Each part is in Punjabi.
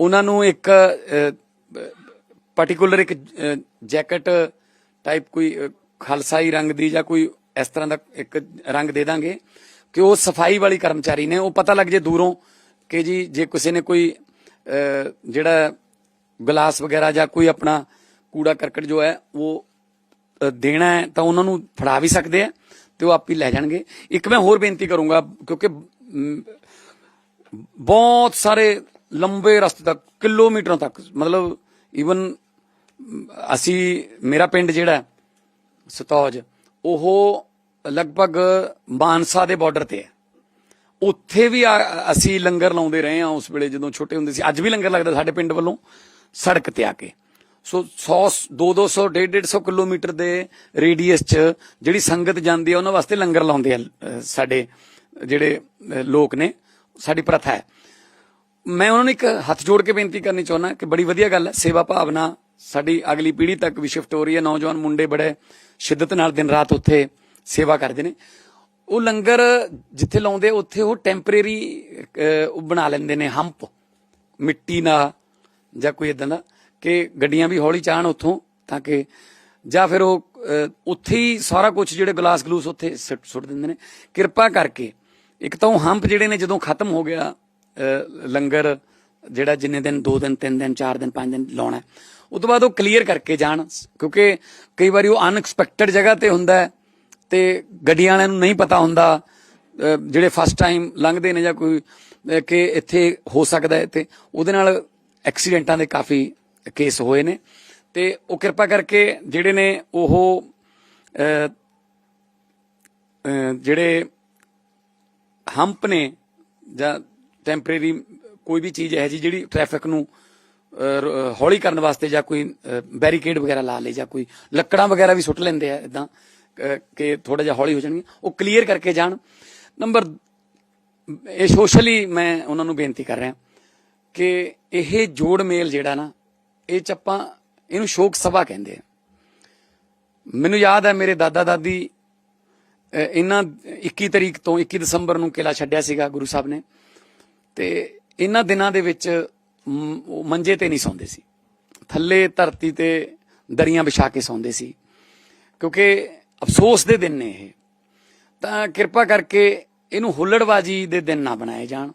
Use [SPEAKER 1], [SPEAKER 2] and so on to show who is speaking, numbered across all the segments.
[SPEAKER 1] ਉਹਨਾਂ ਨੂੰ ਇੱਕ ਪਾਰਟਿਕੂਲਰ ਇੱਕ ਜੈਕਟ ਟਾਈਪ ਕੋਈ ਖਾਲਸਾਈ ਰੰਗ ਦੀ ਜਾਂ ਕੋਈ ਇਸ ਤਰ੍ਹਾਂ ਦਾ ਇੱਕ ਰੰਗ ਦੇ ਦਾਂਗੇ ਕਿ ਉਹ ਸਫ਼ਾਈ ਵਾਲੀ ਕਰਮਚਾਰੀ ਨੇ। ਉਹ ਪਤਾ ਲੱਗ ਜੇ ਦੂਰੋਂ ਕਿ ਜੀ, ਜੇ ਕਿਸੇ ਨੇ ਕੋਈ ਜਿਹੜਾ ਗਲਾਸ ਵਗੈਰਾ ਜਾਂ ਕੋਈ ਆਪਣਾ ਕੂੜਾ ਕਰਕਟ ਜੋ ਹੈ, ਉਹ ਦੇਣਾ ਹੈ, ਤਾਂ ਉਹਨਾਂ ਨੂੰ ਫੜਾ ਵੀ ਸਕਦੇ ਆ ਤੇ ਉਹ ਆਪ ਹੀ ਲੈ ਜਾਣਗੇ। ਇੱਕ ਮੈਂ ਹੋਰ ਬੇਨਤੀ ਕਰੂੰਗਾ, ਕਿਉਂਕਿ ਬਹੁਤ ਸਾਰੇ ਲੰਬੇ ਰਸਤੇ ਤੱਕ, ਕਿਲੋਮੀਟਰਾਂ ਤੱਕ। ਮਤਲਬ ਈਵਨ ਅਸੀਂ, ਮੇਰਾ ਪਿੰਡ ਜਿਹੜਾ ਸਤੌਜ, ਉਹ ਲਗਭਗ ਮਾਨਸਾ ਦੇ ਬਾਰਡਰ ਤੇ ਹੈ। ਉੱਥੇ ਵੀ ਆ- ਅਸੀਂ ਲੰਗਰ ਲਾਉਂਦੇ ਰਹੇ ਹਾਂ ਉਸ ਵੇਲੇ ਜਦੋਂ ਛੋਟੇ ਹੁੰਦੇ ਸੀ। ਅੱਜ ਵੀ ਲੰਗਰ ਲੱਗਦਾ ਸਾਡੇ ਪਿੰਡ ਵੱਲੋਂ, ਸੜਕ ਤੇ ਆ ਕੇ। ਸੋ 100 200 150 ਕਿਲੋਮੀਟਰ ਦੇ ਰੇਡੀਅਸ ਚ ਜਿਹੜੀ ਸੰਗਤ ਜਾਂਦੀ ਹੈ, ਉਹਨਾਂ ਵਾਸਤੇ ਲੰਗਰ ਲਾਉਂਦੇ ਆ ਸਾਡੇ, ਜਿਹੜੇ ਲੋਕ ਨੇ, ਸਾਡੀ ਪ੍ਰਥਾ ਹੈ। ਮੈਂ ਉਹਨਾਂ ਨੂੰ ਇੱਕ ਹੱਥ ਜੋੜ ਕੇ ਬੇਨਤੀ ਕਰਨੀ ਚਾਹੁੰਦਾ ਕਿ ਬੜੀ ਵਧੀਆ ਗੱਲ ਹੈ। ਸੇਵਾ ਭਾਵਨਾ ਸਾਡੀ ਅਗਲੀ ਪੀੜ੍ਹੀ ਤੱਕ ਵੀ ਸ਼ਿਫਟ ਹੋ ਰਹੀ ਹੈ। ਨੌਜਵਾਨ ਮੁੰਡੇ ਬੜੇ ਸ਼ਿੱਦਤ ਨਾਲ ਦਿਨ ਰਾਤ ਉੱਥੇ ਸੇਵਾ ਕਰਦੇ ਨੇ। ਉਹ ਲੰਗਰ ਜਿੱਥੇ ਲਾਉਂਦੇ, ਉੱਥੇ ਉਹ ਟੈਂਪਰੇਰੀ ਉਹ ਬਣਾ ਲੈਂਦੇ ਨੇ ਹੰਪ ਮਿੱਟੀ ਨਾਲ ਜਾਂ ਕੋਈ ਇਦਾਂ ਦਾ ਕਿ ਗੱਡੀਆਂ ਵੀ ਹੌਲੀ ਚਾਹਣ ਉੱਥੋਂ ਤਾਂ ਕਿ ਜਾਂ ਫਿਰ ਉਹ ਉੱਥੇ ਹੀ ਸਾਰਾ ਕੁਝ ਜਿਹੜੇ ਗਲਾਸ ਗਲੂਸ ਉੱਥੇ ਸੁੱਟ ਸੁੱਟ ਦਿੰਦੇ ਨੇ। ਕਿਰਪਾ ਕਰਕੇ ਇੱਕ ਤਾਂ ਉਹ ਹੰਪ ਜਿਹੜੇ ਨੇ ਜਦੋਂ ਖਤਮ ਹੋ ਗਿਆ ਲੰਗਰ ਜਿਹੜਾ ਜਿੰਨੇ ਦਿਨ 2 ਦਿਨ 3 ਦਿਨ 4 ਦਿਨ 5 ਦਿਨ ਲਾਉਣਾ ਹੈ, ਉਹ ਤੋਂ ਬਾਅਦ ਉਹ ਕਲੀਅਰ ਕਰਕੇ ਜਾਣ ਕਿਉਂਕਿ ਕਈ ਵਾਰੀ ਉਹ ਅਨਐਕਸਪੈਕਟਡ ਜਗ੍ਹਾ ਤੇ ਹੁੰਦਾ ਹੈ ਤੇ ਗੱਡੀਆਂ ਵਾਲਿਆਂ ਨੂੰ ਨਹੀਂ ਪਤਾ ਹੁੰਦਾ ਜਿਹੜੇ ਫਸਟ ਟਾਈਮ ਲੰਘਦੇ ਨੇ ਜਾਂ ਕੋਈ ਕਿ ਇੱਥੇ ਹੋ ਸਕਦਾ ਹੈ ਤੇ ਉਹਦੇ ਨਾਲ ਐਕਸੀਡੈਂਟਾਂ ਦੇ ਕਾਫੀ ਕੇਸ ਹੋਏ ਨੇ। ਤੇ ਉਹ ਕਿਰਪਾ ਕਰਕੇ ਜਿਹੜੇ ਨੇ ਉਹ ਜਿਹੜੇ ਹੰਪ ਨੇ ਜਾਂ ਟੈਂਪਰੇਰੀ ਕੋਈ ਵੀ ਚੀਜ਼ ਹੈ ਜੀ ਜਿਹੜੀ ਟ੍ਰੈਫਿਕ ਨੂੰ ਹੌਲੀ ਕਰਨ ਵਾਸਤੇ ਜਾਂ ਕੋਈ ਬੈਰੀਕੇਡ ਵਗੈਰਾ ਲਾ ਲੇ ਜਾਂ ਕੋਈ ਲੱਕੜਾਂ ਵਗੈਰਾ ਵੀ ਸੁੱਟ ਲੈਂਦੇ ਆ ਇਦਾਂ ਕਿ ਥੋੜਾ ਜਿਹਾ ਹੌਲੀ ਹੋ ਜਾਣਗੇ ਉਹ ਕਲੀਅਰ ਕਰਕੇ ਜਾਣ। ਨੰਬਰ ਇਹ ਸੋਸ਼ਲੀ ਮੈਂ ਉਹਨਾਂ ਨੂੰ ਬੇਨਤੀ ਕਰ ਰਿਹਾ ਕਿ ਇਹ ਜੋੜ ਮੇਲ ਜਿਹੜਾ ਨਾ, ਇਹ ਚ ਆਪਾਂ ਇਹਨੂੰ ਸ਼ੋਕ ਸਭਾ ਕਹਿੰਦੇ ਆ। ਮੈਨੂੰ ਯਾਦ ਹੈ ਮੇਰੇ ਦਾਦਾ ਦਾਦੀ ਇਹਨਾਂ 21 ਤਰੀਕ ਤੋਂ 21 ਦਸੰਬਰ ਨੂੰ ਕਿਲਾ ਛੱਡਿਆ ਸੀਗਾ ਗੁਰੂ ਸਾਹਿਬ ਨੇ। ਤੇ ਇਹਨਾਂ ਦਿਨਾਂ ਦੇ ਵਿੱਚ ਮੰਜੇ ਤੇ ਨਹੀਂ ਸੌਂਦੇ ਸੀ। ਥੱਲੇ ਧਰਤੀ ਤੇ ਦਰੀਆਂ ਵਿਛਾ ਕੇ ਸੌਂਦੇ ਸੀ। ਕਿਉਂਕਿ ਅਫਸੋਸ ਦੇ ਦਿਨ ਨੇ ਇਹ। ਤਾਂ ਕਿਰਪਾ ਕਰਕੇ ਇਹਨੂੰ ਹੁੱਲੜਬਾਜੀ ਦੇ ਦਿਨ ਨਾ ਬਣਾਏ ਜਾਣ।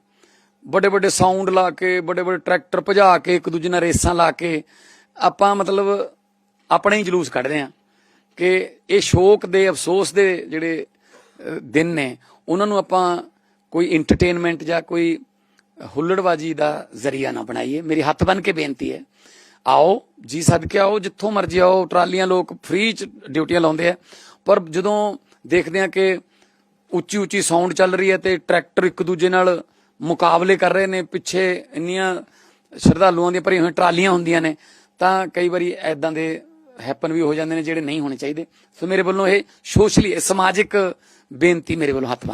[SPEAKER 1] ਵੱਡੇ ਵੱਡੇ ਸਾਊਂਡ ਲਾ ਕੇ ਵੱਡੇ ਵੱਡੇ ਟਰੈਕਟਰ ਭਜਾ ਕੇ, ਇੱਕ ਦੂਜੇ ਨਾਲ ਰੇਸਾਂ ਲਾ ਕੇ ਆਪਾਂ ਮਤਲਬ ਆਪਣੇ ਹੀ ਜਲੂਸ ਕੱਢਦੇ ਆ ਕਿ ਇਹ ਸ਼ੋਕ ਦੇ, ਅਫਸੋਸ ਦੇ ਜਿਹੜੇ ਦਿਨ ਨੇ, ਉਹਨਾਂ ਨੂੰ ਆਪਾਂ ਕੋਈ ਐਂਟਰਟੇਨਮੈਂਟ ਜਾਂ ਕੋਈ ਹੁੱਲੜਬਾਜੀ ਦਾ ਜ਼ਰੀਆ ਨਾ ਬਣਾਈਏ। ਮੇਰੀ ਹੱਥ ਬਨ ਕੇ ਬੇਨਤੀ ਹੈ, ਆਓ, ਜੀ ਸਦਕੇ ਆਓ, ਜਿੱਥੋਂ ਮਰਜ਼ੀ ਆਓ, ਟਰਾਲੀਆਂ ਲੋਕ ਫ੍ਰੀ ਚ ਡਿਊਟੀਆਂ ਲਾਉਂਦੇ ਆ, ਪਰ ਜਦੋਂ ਦੇਖਦੇ ਆ ਕਿ ਉੱਚੀ ਉੱਚੀ ਸਾਊਂਡ ਚੱਲ ਰਹੀ ਹੈ ਤੇ ਟਰੈਕਟਰ ਇੱਕ ਦੂਜੇ ਨਾਲ ਮੁਕਾਬਲੇ ਕਰ ਰਹੇ ਨੇ, ਪਿੱਛੇ ਇੰਨੀਆਂ ਸ਼ਰਧਾਲੂਆਂ ਦੀਆਂ ਭਰੀਆਂ ਹੋਈਆਂ ਟਰਾਲੀਆਂ ਹੁੰਦੀਆਂ ਨੇ, ਤਾਂ ਕਈ ਵਾਰੀ ਐਦਾਂ ਦੇ ਹੈਪਨ ਵੀ ਹੋ ਜਾਂਦੇ ਨੇ ਜਿਹੜੇ ਨਹੀਂ ਹੋਣੇ ਚਾਹੀਦੇ। ਸੋ ਮੇਰੇ ਵੱਲੋਂ ਇਹ ਸੋਸ਼ਲੀ ਸਮਾਜਿਕ ਬੇਨਤੀ ਮੇਰੇ ਵੱਲੋਂ ਹੱਥ ਬੰਨ੍ਹ